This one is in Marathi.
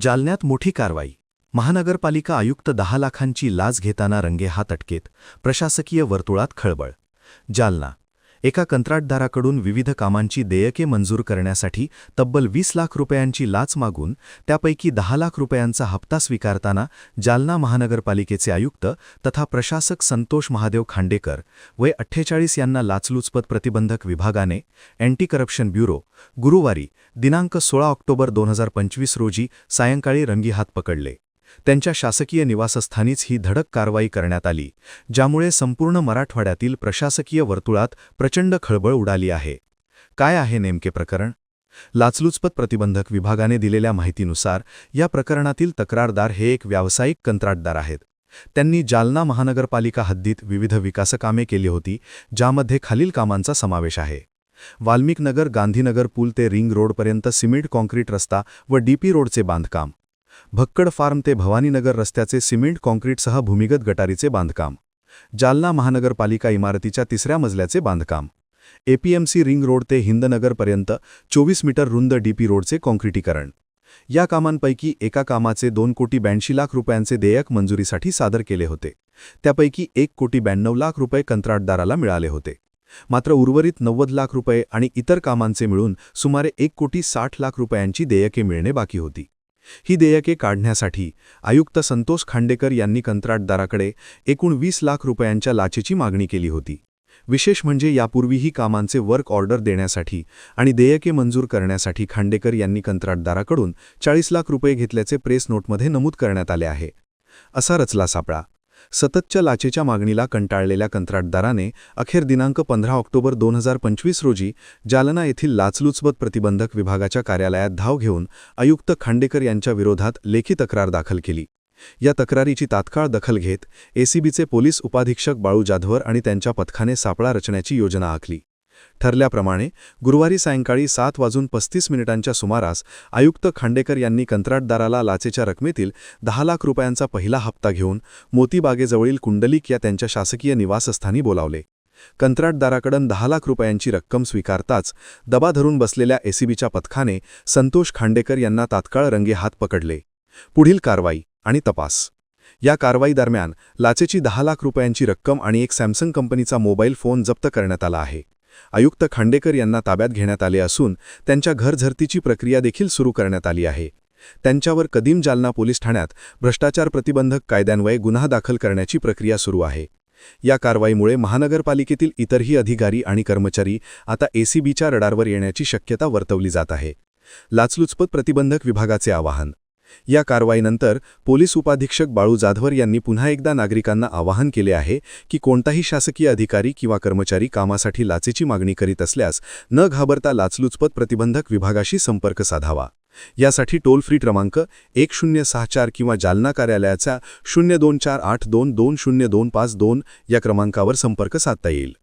जालन्यात मोठी कारवाई. महानगरपालिका आयुक्त दहा लाखांची लाच घेताना रंगेहात अटकेत प्रशासकीय वर्तुळात खळबळ. जालना एका कंत्राटदाराकडून विविध कामांची देयके मंजूर करण्यासाठी तब्बल वीस लाख रुपयांची लाच मागून त्यापैकी दहा लाख रुपयांचा हप्ता स्वीकारताना जालना महानगरपालिकेचे आयुक्त तथा प्रशासक संतोष महादेव खांडेकर वय अठ्ठेचाळीस यांना लाचलुचपत प्रतिबंधक विभागाने अँटी करप्शन ब्युरो गुरुवारी दिनांक सोळा ऑक्टोबर दोन हजार पंचवीस रोजी सायंकाळी रंगीहात पकडले. त्यांच्या शासकीय निवासस्थानीच ही धडक कारवाई करण्यात आली ज्यामुळे संपूर्ण मराठवाड्यातील प्रशासकीय वर्तुळात प्रचंड खळबळ उडाली आहे. काय आहे नेमके प्रकरण? लाचलुचपत प्रतिबंधक विभागाने दिलेल्या माहितीनुसार या प्रकरणातील तक्रारदार हे एक व्यावसायिक कंत्राटदार आहेत. त्यांनी जालना महानगरपालिका हद्दीत विविध विकासकामे केली होती ज्यामध्ये खालील कामांचा समावेश आहे. वाल्मिकनगर गांधीनगर पूल ते रिंग रोडपर्यंत सिमेंट कॉन्क्रीट रस्ता व डीपी रोडचे बांधकाम. भक्कड फार्म ते भवानीनगर रस्त्याचे सिमेंट कॉन्क्रीटसह भूमिगत गटारीचे बांधकाम. जालना महानगरपालिका इमारतीच्या तिसऱ्या मजल्याचे बांधकाम. एपीएमसी रिंग रोड ते हिंदनगरपर्यंत चोवीस मीटर रुंद डीपी रोडचे कॉन्क्रिटीकरण या कामांपैकी एका कामाचे दोन कोटी ब्याऐंशी लाख रुपयांचे देयक मंजुरीसाठी सादर केले होते. त्यापैकी एक कोटी ब्याण्णव लाख रुपये कंत्राटदाराला मिळाले होते. मात्र उर्वरित नव्वद लाख रुपये आणि इतर कामांचे मिळून सुमारे एक कोटी साठ लाख रुपयांची देयके मिळणे बाकी होती. ही देयके काढण्यासाठी आयुक्त संतोष खांडेकर यांनी कंत्राटदाराकडे एकूण वीस लाख रुपयांच्या लाचेची मागणी केली होती. विशेष म्हणजे यापूर्वीही कामांचे वर्क ऑर्डर देण्यासाठी आणि देयके मंजूर करण्यासाठी खांडेकर यांनी कंत्राटदाराकडून चाळीस लाख रुपये घेतल्याचे प्रेस नोटमध्ये नमूद करण्यात आले आहे. असा रचला सापळा. सततच्या लाचेच्या मागणीला कंटाळलेल्या कंत्राटदाराने अखेर दिनांक पंधरा ऑक्टोबर दोन हजार पंचवीस रोजी जालना येथील लाचलुचपत प्रतिबंधक विभागाच्या कार्यालयात धाव घेऊन आयुक्त खांडेकर यांच्या विरोधात लेखी तक्रार दाखल केली. या तक्रारीची तात्काळ दखल घेत एसीबीचे पोलीस उपाधीक्षक बाळू जाधवर आणि त्यांच्या पथकाने सापळा रचण्याची योजना आखली. ठरल्याप्रमाणे गुरुवारी सायंकाळी सात वाजून पस्तीस मिनिटांच्या सुमारास आयुक्त खांडेकर यांनी कंत्राटदाराला लाचेच्या रकमेतील दहा लाख रुपयांचा पहिला हप्ता घेऊन मोतीबागेजवळील कुंडलिक या त्यांच्या शासकीय निवासस्थानी बोलावले. कंत्राटदाराकडून दहा लाख रुपयांची रक्कम स्वीकारताच दबा धरून बसलेल्या एसीबीच्या पथकाने संतोष खांडेकर यांना तात्काळ रंगे हात पकडले. पुढील कारवाई आणि तपास. या कारवाई दरम्यान लाचेची दहा लाख रुपयांची रक्कम आणि एक सॅमसंग कंपनीचा मोबाईल फोन जप्त करण्यात आला आहे. आयुक्त खांडेकर यांना ताब्यात घेण्यात आले असून त्यांच्या घरझरतीची प्रक्रिया देखील सुरू करण्यात आली आहे. त्यांच्यावर कदीम जालना पोलीस ठाण्यात भ्रष्टाचार प्रतिबंधक कायद्यान्वये गुन्हा दाखल करण्याची प्रक्रिया सुरू आहे. या कारवाईमुळे महानगरपालिकेतील इतरही अधिकारी आणि कर्मचारी आता एसीबीच्या रडारवर येण्याची शक्यता वर्तवली जात आहे. लाचलुचपत प्रतिबंधक विभागाचे आवाहन या कारवाईनंतर पोलीस उपाधीक्षक बाळू जाधवर यांनी पुन्हा एकदा नागरिकांना आवाहन केले आहे की कोणताही शासकीय अधिकारी किंवा कर्मचारी कामासाठी लाचेची मागणी करीत असल्यास न घाबरता लाचलुचपत प्रतिबंधक विभागाशी संपर्क साधावा. यासाठी टोल फ्री क्रमांक एक शून्य सहा चार किंवा जालना कार्यालयाचा शून्य दोन चार आठ दोन दोन शून्य दोन पाच दोन या क्रमांकावर संपर्क साधता येईल.